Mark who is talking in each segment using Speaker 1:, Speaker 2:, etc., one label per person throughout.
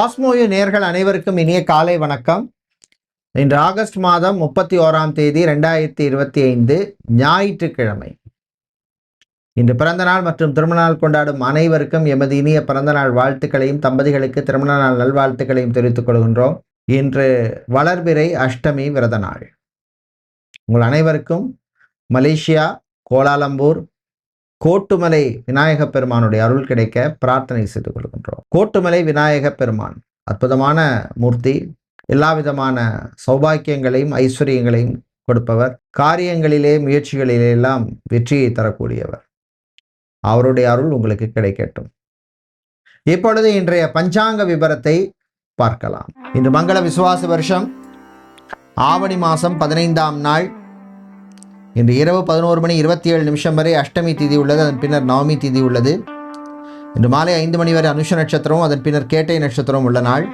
Speaker 1: காஸ்மோயு நேர்கள் அனைவருக்கும் இனிய காலை வணக்கம். இன்று ஆகஸ்ட் மாதம் முப்பத்தி ஓராம் தேதி ரெண்டாயிரத்தி இருபத்தி ஐந்து ஞாயிற்றுக்கிழமை. இன்று பிறந்தநாள் மற்றும் திருமண நாள் கொண்டாடும் அனைவருக்கும் எமது இனிய பிறந்தநாள் வாழ்த்துக்களையும் தம்பதிகளுக்கு திருமண நாள் நல்வாழ்த்துக்களையும் தெரிவித்துக் கொள்கின்றோம். இன்று வளர்பிறை அஷ்டமி விரத நாள் உங்கள் அனைவருக்கும் மலேசியா கோலாலம்பூர் கோட்டுமலை விநாயக பெருமானுடைய அருள் கிடைக்க பிரார்த்தனை செய்து கொள்கின்றோம். கோட்டுமலை விநாயக பெருமான் அற்புதமான மூர்த்தி எல்லா விதமான சௌபாக்கியங்களையும் ஐஸ்வர்யங்களையும் கொடுப்பவர். காரியங்களிலே முயற்சிகளிலே எல்லாம் வெற்றியை தரக்கூடியவர். அவருடைய அருள் உங்களுக்கு கிடைக்கட்டும். இப்பொழுது இன்றைய பஞ்சாங்க விபரத்தை பார்க்கலாம். இன்று மங்கள விசுவாச வருஷம். ஆவணி மாதம் பதினைந்தாம் நாள். இன்று இரவு பதினோரு மணி இருபத்தி ஏழு நிமிஷம் வரை அஷ்டமி திதி உள்ளது அதன் பின்னர் நவமி திதி உள்ளது. இன்று மாலை ஐந்து மணி வரை அனுஷ நட்சத்திரமும் அதன் பின்னர் கேட்டை நட்சத்திரமும் உள்ள நாள்.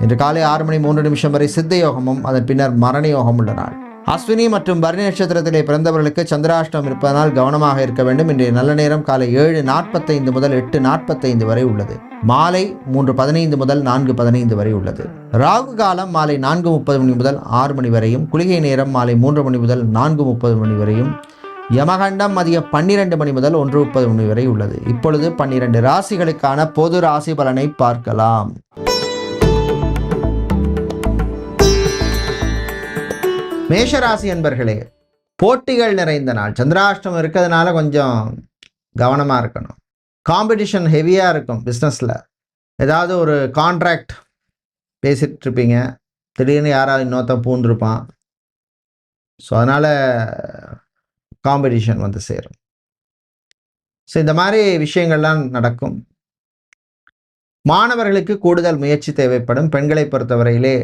Speaker 1: இன்று காலை ஆறு மணி மூன்று நிமிஷம் வரை சித்த யோகமும் அதன் பின்னர் மரண யோகம் உள்ள நாள். அஸ்வினி மற்றும் பரணி நட்சத்திரத்திலே பிறந்தவர்களுக்கு சந்திராஷ்டம் இருப்பதனால் கவனமாக இருக்க வேண்டும். இன்றைய நல்ல நேரம் காலை ஏழு நாற்பத்தைந்து முதல் எட்டு நாற்பத்தைந்து வரை உள்ளது. மாலை மூன்று பதினைந்து முதல் நான்கு பதினைந்து வரை உள்ளது. ராகு காலம் மாலை நான்கு முப்பது மணி முதல் ஆறு மணி வரையும் குளிகை நேரம் மாலை மூன்று மணி முதல் நான்கு முப்பது மணி வரையும் யமகண்டம் மதியம் பன்னிரண்டு மணி முதல் ஒன்று முப்பது மணி வரை உள்ளது. இப்பொழுது பன்னிரண்டு ராசிகளுக்கான பொது ராசி பலனை பார்க்கலாம். மேஷராசி என்பர்களே போட்டிகள் நிறைந்த நாள். சந்திராஷ்டம் இருக்கிறதுனால கொஞ்சம் கவனமாக இருக்கணும். காம்படிஷன் ஹெவியாக இருக்கும் பிஸ்னஸில் ஏதாவது ஒரு கான்ட்ராக்ட் பேசிகிட்டு இருப்பீங்க. திடீர்னு யாராவது இன்னொருத்தன் பூந்துருப்பான் ஸோ அதனால் காம்படிஷன் வந்து சேரும். ஸோ இந்த மாதிரி விஷயங்கள்லாம் நடக்கும். மாணவர்களுக்கு கூடுதல் முயற்சி தேவைப்படும். பெண்களை பொறுத்தவரையிலே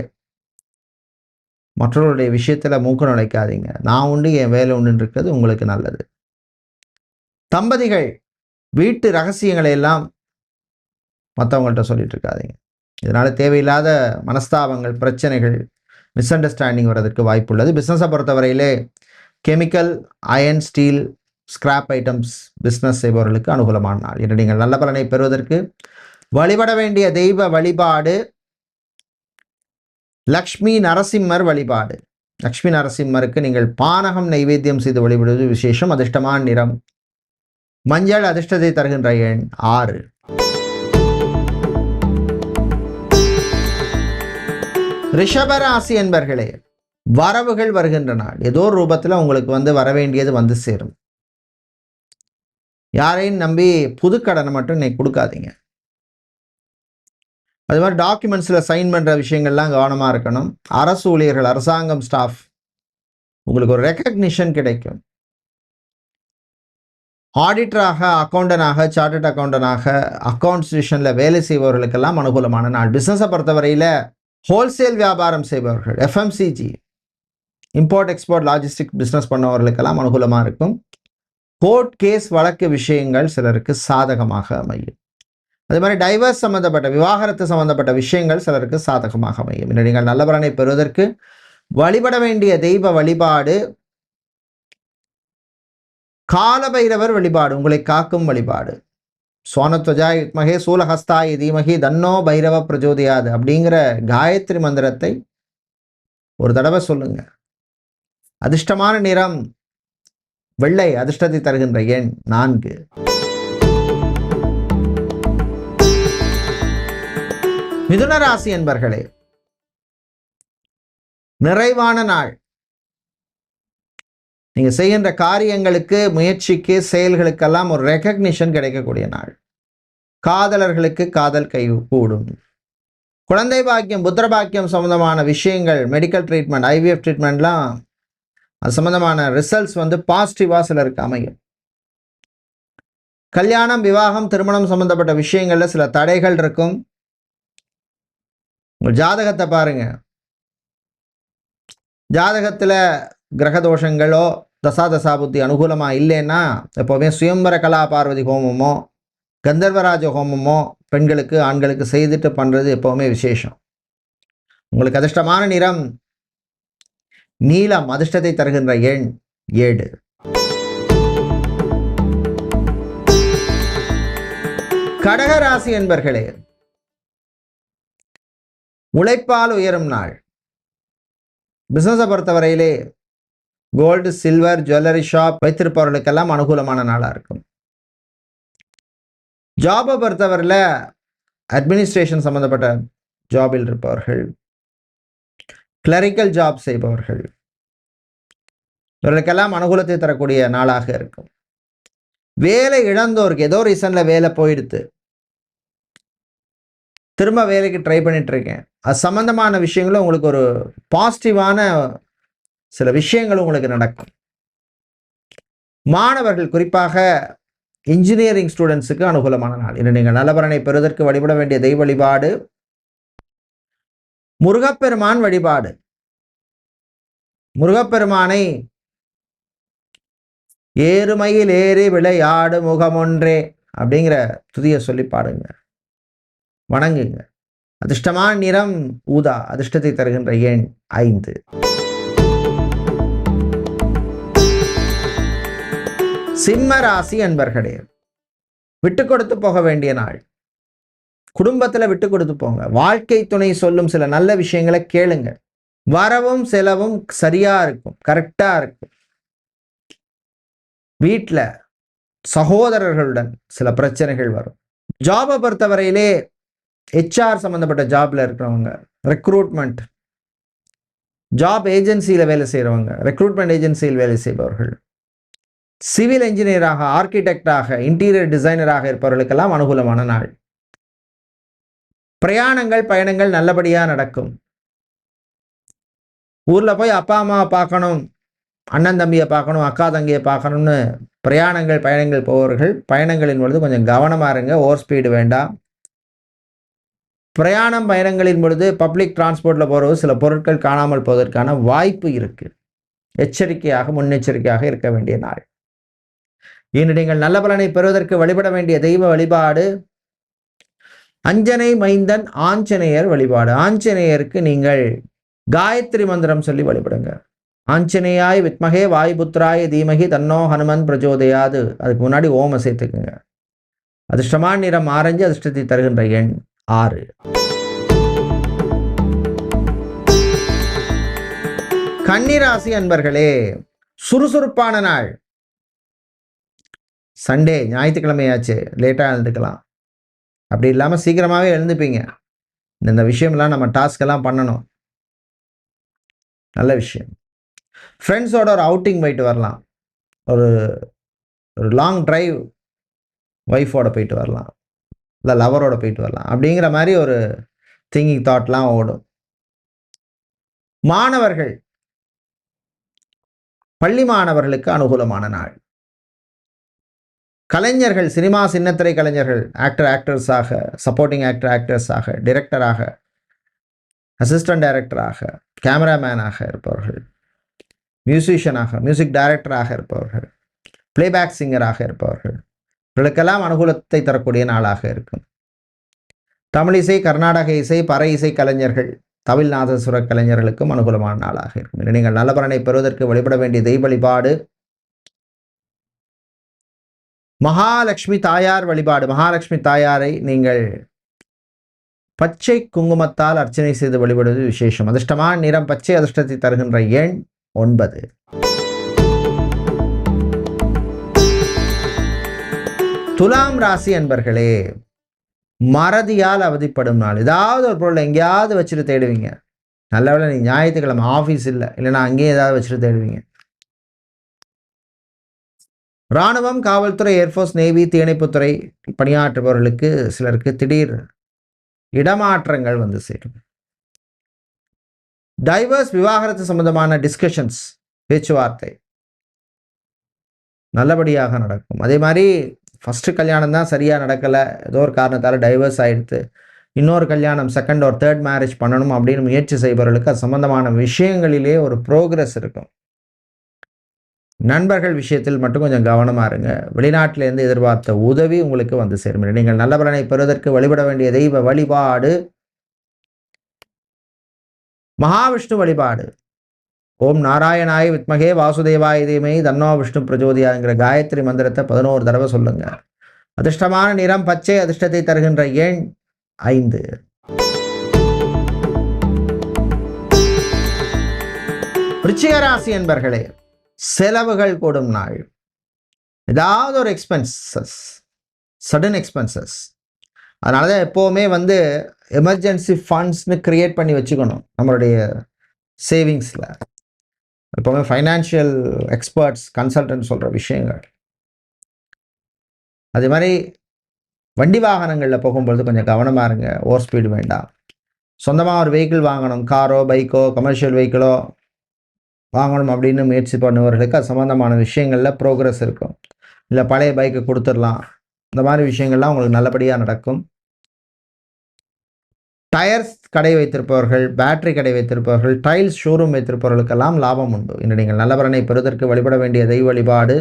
Speaker 1: மற்றவர்களுடைய விஷயத்தில் மூக்க நுழைக்காதீங்க. நான் உண்டு என் வேலை உண்டுன்னு இருக்கிறது உங்களுக்கு நல்லது. தம்பதிகள் வீட்டு ரகசியங்களை எல்லாம் மற்றவங்கள்ட்ட சொல்லிட்டு இருக்காதீங்க இதனால் தேவையில்லாத மனஸ்தாபங்கள் பிரச்சனைகள் மிஸ் அண்டர்ஸ்டாண்டிங் வர்றதுக்கு வாய்ப்பு உள்ளது பிஸ்னஸை பொறுத்தவரையிலே chemical iron steel scrap items business செய்பவர்களுக்கு அனுகூலமான நாள். இன்று நீங்கள் நல்ல பலனை பெறுவதற்கு வழிபட வேண்டிய தெய்வ வழிபாடு லக்ஷ்மி நரசிம்மர் வழிபாடு. லக்ஷ்மி நரசிம்மருக்கு நீங்கள் பானகம் நைவேத்தியம் செய்து வழிபடுவது விசேஷம் அதிர்ஷ்டமான நிறம். மஞ்சள் அதிர்ஷ்டத்தை தருகின்ற எண் ஆறு. ரிஷபராசி என்பர்களே வரவுகள் வருகின்ற நாள். ஏதோ ரூபத்தில் உங்களுக்கு வந்து வர வேண்டியது வந்து சேரும். யாரையும் நம்பி புது கடனை மட்டும் இன்னைக்கு கொடுக்காதீங்க. அது மாதிரி டாக்குமெண்ட்ஸில் சைன் பண்ணுற விஷயங்கள்லாம் கவனமாக இருக்கணும். அரசு ஊழியர்கள் அரசாங்கம் ஸ்டாஃப் உங்களுக்கு ஒரு ரெக்கக்னிஷன் கிடைக்கும். ஆடிட்டராக அக்கௌண்டனாக சார்ட்டர்ட் அக்கௌண்டனாக அக்கௌண்ட்ஸ்டியூஷனில் வேலை செய்பவர்களுக்கெல்லாம் அனுகூலமான நாள். பிஸ்னஸை பொறுத்தவரையில் ஹோல்சேல் வியாபாரம் செய்பவர்கள் FMCG import export logistic business பண்ணவர்களுக்கெல்லாம் அனுகூலமாக இருக்கும். கோர்ட் கேஸ் வழக்கு விஷயங்கள் சிலருக்கு சாதகமாக அமையும். அதே மாதிரி டைவர்ஸ் சம்மந்தப்பட்ட விவாகரத்து சம்மந்தப்பட்ட விஷயங்கள் சிலருக்கு சாதகமாக அமையும். நீங்கள் நல்லவரனை பெறுவதற்கு வழிபட வேண்டிய தெய்வ வழிபாடு காலபைரவர் வழிபாடு உங்களை காக்கும் வழிபாடு. சோனத்வஜாய் மகே சூலஹஸ்தாய் தீமகி தன்னோ பைரவ பிரஜோதியாது அப்படிங்கிற காயத்ரி மந்திரத்தை ஒரு தடவை சொல்லுங்க. அதிர்ஷ்டமான நிறம் வெள்ளை அதிர்ஷ்டத்தை தருகின்ற எண் நான்கு. மிதுன ராசி என்பர்களே நிறைவான நாள். நீங்க செய்கின்ற காரியங்களுக்கு முயற்சிக்கு செயல்களுக்கெல்லாம் ஒரு ரெக்கக்னிஷன் கிடைக்கக்கூடிய நாள். காதலர்களுக்கு காதல் கை கூடும். குழந்தை பாக்கியம் புத்திர பாக்கியம் சம்பந்தமான விஷயங்கள் மெடிக்கல் ட்ரீட்மெண்ட் ஐவிஎஃப் ட்ரீட்மெண்ட்லாம் அது சம்பந்தமான ரிசல்ட்ஸ் வந்து பாசிட்டிவாக சிலருக்கு அமையும். கல்யாணம் விவாகம் திருமணம் சம்பந்தப்பட்ட விஷயங்களில் சில தடைகள் இருக்கும். உங்கள் ஜாதகத்தை பாருங்க. ஜாதகத்தில் கிரகதோஷங்களோ தசா புத்தி அனுகூலமாக இல்லைன்னா எப்போவுமே சுயம்பர கலா பார்வதி ஹோமமோ கந்தர்வராஜ ஹோமமோ பெண்களுக்கு ஆண்களுக்கு செய்துட்டு பண்ணுறது எப்போவுமே விசேஷம். உங்களுக்கு அதிர்ஷ்டமான நிறம் நீலம் அதிர்ஷ்டத்தை தருகின்ற எண் ஏடு கடகராசி என்பர்களே உழைப்பால் உயரும் நாள். பிஸ்னஸை பொறுத்தவரையிலே கோல்டு சில்வர் ஜுவல்லரி ஷாப் வைத்திருப்பவர்களுக்கெல்லாம் அனுகூலமான நாளாக இருக்கும். ஜாபை பொறுத்தவரையில் அட்மினிஸ்ட்ரேஷன் சம்மந்தப்பட்ட ஜாபில் இருப்பவர்கள் கிளரிக்கல் ஜாப் செய்பவர்கள் இவர்களுக்கெல்லாம் அனுகூலத்தை தரக்கூடிய நாளாக இருக்கும். வேலை இழந்தோருக்கு ஏதோ ரீசனில் வேலை போயிடுத்து. திரும்ப வேலைக்கு ட்ரை பண்ணிட்டு இருக்கேன் அது சம்மந்தமான விஷயங்களும் உங்களுக்கு ஒரு பாசிட்டிவான சில விஷயங்கள் உங்களுக்கு நடக்கும். மாணவர்கள் குறிப்பாக இன்ஜினியரிங் ஸ்டூடெண்ட்ஸுக்கு அனுகூலமான நாள். இன்று நீங்கள் நல்லபலனை பெறுவதற்கு வழிபட வேண்டிய தெய்வ வழிபாடு முருகப்பெருமான் வழிபாடு. முருகப்பெருமானை ஏறுமையில் ஏறி விளையாடு முகமொன்றே அப்படிங்கிற துதியை சொல்லி பாடுங்க. வணங்குங்க. அதிர்ஷ்டமான நிறம் ஊதா அதிர்ஷ்டத்தை தருகின்ற எண் ஐந்து. சிம்ம ராசி அன்பர்களே விட்டு கொடுத்து போக வேண்டிய நாள். குடும்பத்துல விட்டு கொடுத்து போங்க. வாழ்க்கை துணை சொல்லும் சில நல்ல விஷயங்களை கேளுங்க. வரவும் செலவும் சரியா இருக்கும் கரெக்டா இருக்கும். வீட்டில் சகோதரர்களுடன் சில பிரச்சனைகள் வரும். ஜாபை பொறுத்தவரையிலே ஹெச்ஆர் சம்மந்தப்பட்ட ஜாப்ல இருக்கிறவங்க ரெக்ரூட்மெண்ட் ஜாப் ஏஜென்சியில் வேலை செய்கிறவங்க ரெக்ரூட்மெண்ட் ஏஜென்சியில் வேலை செய்பவர்கள். சிவில் என்ஜினியராக ஆர்கிடெக்டாக இன்டீரியர் டிசைனராக இருப்பவர்களுக்கெல்லாம் அனுகூலமான நாள். பிரயாணங்கள் பயணங்கள் நல்லபடியாக நடக்கும். ஊரில் போய் அப்பா அம்மாவை பார்க்கணும் அண்ணன் தம்பியை பார்க்கணும் அக்கா தங்கியை பார்க்கணும்னு பிரயாணங்கள் பயணங்கள் போவர்கள். பயணங்களின் பொழுது கொஞ்சம் கவனமாக இருங்க ஓவர் ஸ்பீடு வேண்டாம். பிரயாணம் பயணங்களின் பொழுது பப்ளிக் டிரான்ஸ்போர்ட்டில் போகிறது சில பொருட்கள் காணாமல் போவதற்கான வாய்ப்பு இருக்குது எச்சரிக்கையாக முன்னெச்சரிக்கையாக இருக்க வேண்டிய நாள். இன்று நீங்கள் நல்ல பலனை பெறுவதற்கு வழிபட வேண்டிய தெய்வ வழிபாடு. அஞ்சனை மைந்தன் ஆஞ்சநேயர் வழிபாடு. ஆஞ்சநேயருக்கு நீங்கள் காயத்ரி மந்திரம் சொல்லி வழிபடுங்க. ஆஞ்சநேயாய் வித்மகே வாயுபுத்ராய தீமகி தன்னோ ஹனுமன் பிரஜோதயாது. அதுக்கு முன்னாடி ஓம சேர்த்துக்குங்க. அதிர்ஷ்டமான நிறம் ஆரஞ்சு அதிர்ஷ்டத்தை தருகின்ற எண். ஆறு. கன்னிராசி அன்பர்களே சுறுசுறுப்பான நாள். சண்டே ஞாயிற்றுக்கிழமையாச்சு லேட்டாக எழுந்துக்கலாம். அப்படி இல்லாமல் சீக்கிரமாகவே எழுந்துப்பீங்க. இந்த விஷயம்லாம் நம்ம டாஸ்கெல்லாம் பண்ணணும். நல்ல விஷயம். ஃப்ரெண்ட்ஸோட ஒரு அவுட்டிங் போயிட்டு வரலாம். ஒரு ஒரு லாங் ட்ரைவ் ஒய்ஃபோட போயிட்டு வரலாம். இல்லை லவரோட போயிட்டு வரலாம். அப்படிங்கிற மாதிரி ஒரு திங்கிங் தாட்லாம் ஓடும். மாணவர்கள். பள்ளி மாணவர்களுக்கு அனுகூலமான நாள். கலைஞர்கள் சினிமா சின்னத்திரை கலைஞர்கள் ஆக்டர் ஆக்டர்ஸாக சப்போர்ட்டிங் ஆக்டர் ஆக்டர்ஸாக டிரெக்டராக அசிஸ்டன்ட் டைரக்டராக கேமராமேனாக இருப்பவர்கள். மியூசிஷியனாக மியூசிக் டைரக்டராக இருப்பவர்கள். பிளேபேக் சிங்கராக இருப்பவர்கள். இவர்களுக்கெல்லாம் அனுகூலத்தை தரக்கூடிய நாளாக இருக்கும். தமிழிசை கர்நாடக இசை பற இசை கலைஞர்கள் தமிழ் நாதசுர கலைஞர்களுக்கும் அனுகூலமான நாளாக இருக்கும். நீங்கள் நல்ல பலனை பெறுவதற்கு வழிபட வேண்டிய தெய்வ வழிபாடு மகாலட்சுமி தாயார் வழிபாடு. மகாலட்சுமி தாயாரை நீங்கள் பச்சை குங்குமத்தால் அர்ச்சனை செய்து வழிபடுவது விசேஷம். அதிர்ஷ்டமான நிறம் பச்சை அதிர்ஷ்டத்தை தருகின்ற எண் ஒன்பது. துலாம் ராசி அன்பர்களே மறதியால் அவதிப்படும் நாள். ஏதாவது ஒரு பொருள் எங்கேயாவது வச்சுட்டு தேடுவீங்க. நல்ல வேலை நீங்கள் ஞாயிற்றுக்கிழமை ஆஃபீஸ் இல்லை. இல்லைன்னா அங்கேயே ஏதாவது வச்சுட்டு தேடுவீங்க. இராணுவம் காவல்துறை ஏர்ஃபோர்ஸ் நேவி தீயணைப்புத்துறை பணியாற்றுபவர்களுக்கு சிலருக்கு திடீர் இடமாற்றங்கள் வந்து சேரும். டைவர்ஸ் விவாகரத்து சம்பந்தமான டிஸ்கஷன்ஸ் பேச்சுவார்த்தை நல்லபடியாக நடக்கும். அதே மாதிரி ஃபஸ்ட்டு கல்யாணம் தான் சரியாக நடக்கலை. ஏதோ ஒரு காரணத்தால் டைவர்ஸ் ஆகிடுது இன்னொரு கல்யாணம் செகண்ட் ஒரு தேர்ட் மேரேஜ் பண்ணணும் அப்படின்னு முயற்சி செய்பவர்களுக்கு அது சம்மந்தமான விஷயங்களிலே ஒரு ப்ரோக்ரஸ் இருக்கும். நண்பர்கள் விஷயத்தில் மட்டும் கொஞ்சம் கவனமாக இருங்க. வெளிநாட்டிலேருந்து எதிர்பார்த்த உதவி உங்களுக்கு வந்து சேரும். நீங்கள் நல்ல பலனை பெறுவதற்கு வழிபட வேண்டிய தெய்வ வழிபாடு மகாவிஷ்ணு வழிபாடு. ஓம் நாராயணாய் வித்மகே வாசுதேவாய தீமை தன்னோ விஷ்ணு பிரஜோதியாங்கிற காயத்ரி மந்திரத்தை பதினோரு தடவை சொல்லுங்க. அதிர்ஷ்டமான நிறம் பச்சை அதிர்ஷ்டத்தை தருகின்ற எண் ஐந்து. ரிச்சிகராசி என்பர்களே செலவுகள் கூடும் நாள். ஏதாவது ஒரு எக்ஸ்பென்சஸ் சடன் எக்ஸ்பென்சஸ் அதனால தான் எப்போவுமே வந்து எமர்ஜென்சி ஃபண்ட்ஸ்னு க்ரியேட் பண்ணி வச்சுக்கணும் நம்மளுடைய சேவிங்ஸில் எப்போவுமே ஃபைனான்ஷியல் எக்ஸ்பர்ட்ஸ் கன்சல்டன்ட் சொல்கிற விஷயங்கள். அதே மாதிரி வண்டி வாகனங்களில் போகும்பொழுது கொஞ்சம் கவனமாக இருங்க ஓவர் ஸ்பீடு வேண்டாம். சொந்தமாக ஒரு வெஹிக்கிள் வாங்கணும் காரோ பைக்கோ கமர்ஷியல் வெஹிக்கிளோ வாங்கணும் அப்படின்னு முயற்சி பண்ணுவர்களுக்கு அது சம்மந்தமான விஷயங்களில் ப்ரோக்ரஸ் இருக்கும். இல்லை பழைய பைக்கை கொடுத்துடலாம். இந்த மாதிரி விஷயங்கள்லாம் உங்களுக்கு நல்லபடியாக நடக்கும். டயர்ஸ் கடை வைத்திருப்பவர்கள் பேட்டரி கடை வைத்திருப்பவர்கள் டைல்ஸ் ஷோரூம் வைத்திருப்பவர்களுக்கெல்லாம் லாபம் உண்டு. இன்று நீங்கள் நல்லவரனை பெறுவதற்கு வழிபட வேண்டிய தெய்வ வழிபாடு.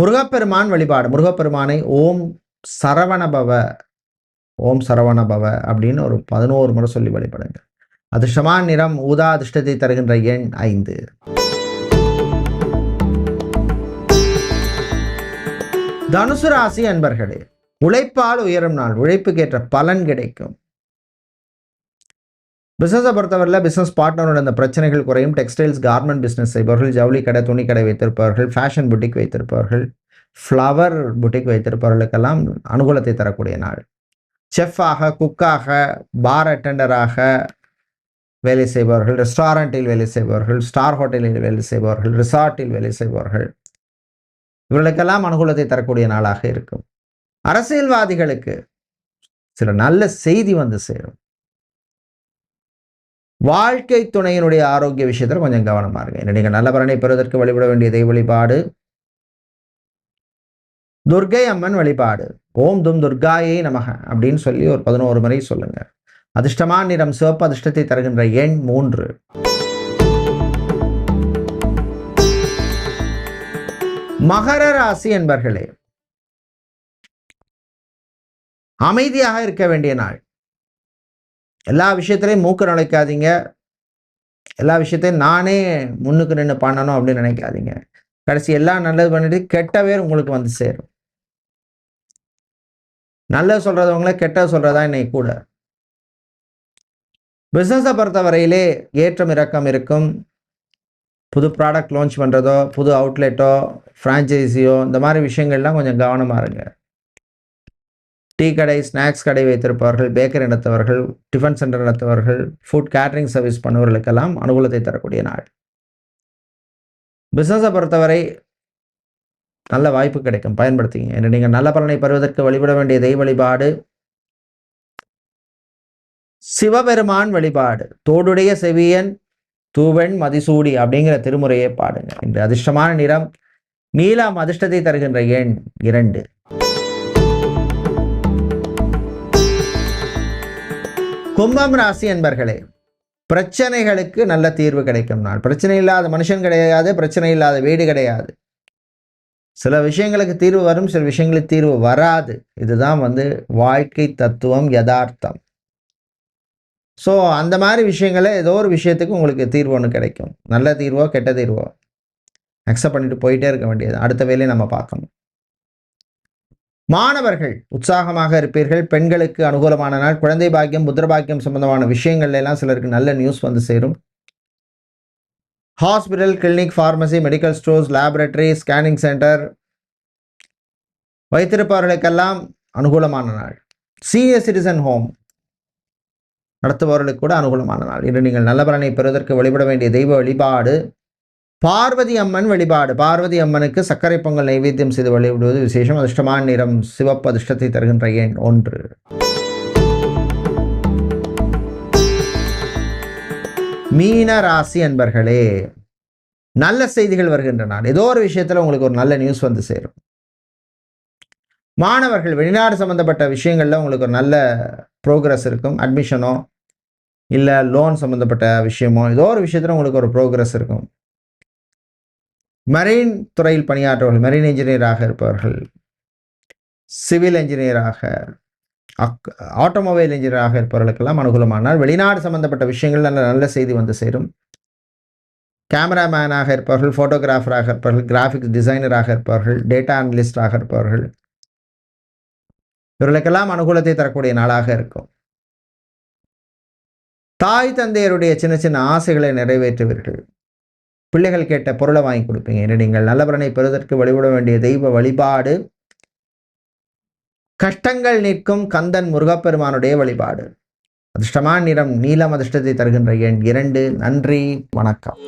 Speaker 1: முருகப்பெருமான் வழிபாடு. முருகப்பெருமானை ஓம் சரவணபவ ஓம் சரவணபவ அப்படின்னு ஒரு பதினோரு முறை சொல்லி வழிபடுங்க அதிர்ஷ்டமான நிறம் ஊதா அதிர்ஷ்டத்தை தருகின்ற எண் ஐந்து. தனுசு ராசி அன்பர்களே உழைப்பால் உயரும் நாள். உழைப்புக்கேற்ற பலன் கிடைக்கும். பிஸ்னஸை பொறுத்தவரையில் பிசினஸ் பார்ட்னரோட அந்த பிரச்சனைகள் குறையும். டெக்ஸ்டைல்ஸ் கார்மெண்ட் பிஸ்னஸ் செய்பவர்கள் ஜவுளி கடை துணி கடை வைத்திருப்பவர்கள் ஃபேஷன் புட்டிக் வைத்திருப்பவர்கள் ஃப்ளவர் புட்டிக் வைத்திருப்பவர்களுக்கெல்லாம் அனுகூலத்தை தரக்கூடிய நாள். செஃப்பாக குக்காக பார் அட்டெண்டராக வேலை செய்பவர்கள் ரெஸ்டாரண்ட்டில் வேலை செய்பவர்கள் ஸ்டார் ஹோட்டலில் வேலை செய்பவர்கள் ரிசார்ட்டில் வேலை செய்பவர்கள். இவர்களுக்கெல்லாம் அனுகூலத்தை தரக்கூடிய நாளாக இருக்கும். அரசியல்வாதிகளுக்கு சில நல்ல செய்தி வந்து சேரும். வாழ்க்கை துணையினுடைய ஆரோக்கிய விஷயத்தில் கொஞ்சம் கவனமா இருங்க. நீங்கள் நல்ல பலனை பெறுவதற்கு வழிபட வேண்டிய தெய்வ வழிபாடு. துர்கை அம்மன் வழிபாடு. ஓம் தும் துர்காயை நமக அப்படின்னு சொல்லி ஒரு பதினோரு முறை சொல்லுங்க. அதிர்ஷ்டமான நிறம் சிவப்பு அதிர்ஷ்டத்தை தருகின்ற எண் மூன்று. மகர ராசி என்பர்களே அமைதியாக இருக்க வேண்டிய நாள். எல்லா விஷயத்திலையும் மூக்கு நுழைக்காதீங்க. எல்லா விஷயத்தையும் நானே முன்னுக்கு நின்று பண்ணணும் அப்படின்னு நினைக்காதீங்க. கடைசி எல்லாம் நல்லது பண்ணிட்டு கெட்ட பேர் உங்களுக்கு வந்து சேரும். நல்லது சொல்றதவங்கள கெட்ட சொல்கிறதா இன்னைக்கு கூட. பிஸ்னஸை பொறுத்தவரையிலே ஏற்றம் இறக்கம் இருக்கும். புது ப்ராடக்ட் லான்ச் பண்ணுறதோ புது அவுட்லெட்டோ ஃப்ரான்ச்சைஸியோ இந்த மாதிரி விஷயங்கள்லாம் கொஞ்சம் கவனமாக இருங்க. டீ கடை ஸ்நாக்ஸ் கடை வைத்திருப்பவர்கள் பேக்கரி நடத்தவர்கள் டிஃபன் சென்டர் நடத்தவர்கள் ஃபுட் கேட்ரிங் சர்வீஸ் பண்ணுவர்களுக்கெல்லாம் அனுகூலத்தை தரக்கூடிய நாள். பிஸ்னஸை பொறுத்தவரை நல்ல வாய்ப்பு கிடைக்கும். பயன்படுத்திங்க என்று நீங்கள் நல்ல பலனை பெறுவதற்கு வழிபட வேண்டிய தெய்வ வழிபாடு சிவபெருமான் வழிபாடு தோடுடைய செவியன் தூவெண் மதிசூடி அப்படிங்கிற திருமுறையை பாடுங்க. இன்று அதிர்ஷ்டமான நிறம் நீலாம் அதிர்ஷ்டத்தை தருகின்ற எண் இரண்டு. கும்பம் ராசி என்பர்களே பிரச்சனைகளுக்கு நல்ல தீர்வு கிடைக்கும் நாள். பிரச்சனை இல்லாத மனுஷன் கிடையாது பிரச்சனை இல்லாத வீடு கிடையாது. சில விஷயங்களுக்கு தீர்வு வரும் சில விஷயங்களுக்கு தீர்வு வராது. இதுதான் வந்து வாழ்க்கை தத்துவம் யதார்த்தம். ஸோ அந்த மாதிரி விஷயங்கள ஏதோ ஒரு விஷயத்துக்கு உங்களுக்கு தீர்வு ஒன்று கிடைக்கும். நல்ல தீர்வோ கெட்ட தீர்வோ. அக்செப்ட் பண்ணிட்டு போயிட்டே இருக்க வேண்டியது. அடுத்த வேலையை நம்ம பார்க்கணும். மாணவர்கள் உற்சாகமாக இருப்பீர்கள். பெண்களுக்கு அனுகூலமான நாள். குழந்தை பாக்கியம் புத்திரபாக்கியம் சம்பந்தமான விஷயங்கள்ல எல்லாம் சிலருக்கு நல்ல நியூஸ் வந்து சேரும். Hospital clinic pharmacy medical stores laboratory scanning centre வைத்திருப்பவர்களுக்கெல்லாம் அனுகூலமான நாள். சீனியர் சிட்டிசன் ஹோம் நடத்துபவர்களுக்கு கூட அனுகூலமான நாள். இன்று நீங்கள் நல்ல பலனை பெறுவதற்கு வழிபட வேண்டிய தெய்வ வழிபாடு பார்வதி அம்மன் வழிபாடு. பார்வதி அம்மனுக்கு சர்க்கரை பொங்கல் நைவேத்தியம் செய்து வழிபடுவது விசேஷம். அதிர்ஷ்டமான நிறம் சிவப்பு அதிர்ஷ்டத்தை தருகின்ற எண் ஒன்று. மீன ராசி அன்பர்களே நல்ல செய்திகள் வருகின்ற நாள் ஏதோ ஒரு விஷயத்தில் உங்களுக்கு ஒரு நல்ல நியூஸ் வந்து சேரும். மாணவர்கள் வெளிநாடு சம்மந்தப்பட்ட விஷயங்களில் உங்களுக்கு ஒரு நல்ல ப்ரோக்ரஸ் இருக்கும். அட்மிஷனோ இல்லை லோன் சம்மந்தப்பட்ட விஷயமோ ஏதோ ஒரு விஷயத்தில் உங்களுக்கு ஒரு ப்ரோக்ரஸ் இருக்கும். மரீன் துறையில் பணியாற்றவர்கள் மரீன் இன்ஜினியராக இருப்பவர்கள் சிவில் இன்ஜினியராக அக் ஆட்டோமொபைல் என்ஜினியராக இருப்பவர்களுக்கெல்லாம் அனுகூலமானால் வெளிநாடு சம்பந்தப்பட்ட விஷயங்கள் நல்ல நல்ல செய்தி வந்து சேரும். கேமராமேனாக இருப்பவர்கள் ஃபோட்டோகிராஃபராக இருப்பவர்கள் கிராஃபிக்ஸ் டிசைனராக இருப்பவர்கள் டேட்டா அனலிஸ்டாக இருப்பவர்கள். இவர்களுக்கெல்லாம் அனுகூலத்தை தரக்கூடிய நாளாக இருக்கும். தாய் தந்தையருடைய சின்ன சின்ன ஆசைகளை நிறைவேற்றுவீர்கள். பிள்ளைகள் கேட்ட பொருளை வாங்கி கொடுப்பீங்க. என்று நீங்கள் நல்லவரனை பெறுவதற்கு வழிபட வேண்டிய தெய்வ வழிபாடு கஷ்டங்கள் நிற்கும் கந்தன் முருகப்பெருமானுடைய வழிபாடு. அதிர்ஷ்டமான நிறம் நீலம் அதிர்ஷ்டத்தை தருகின்ற எண் இரண்டு. நன்றி வணக்கம்.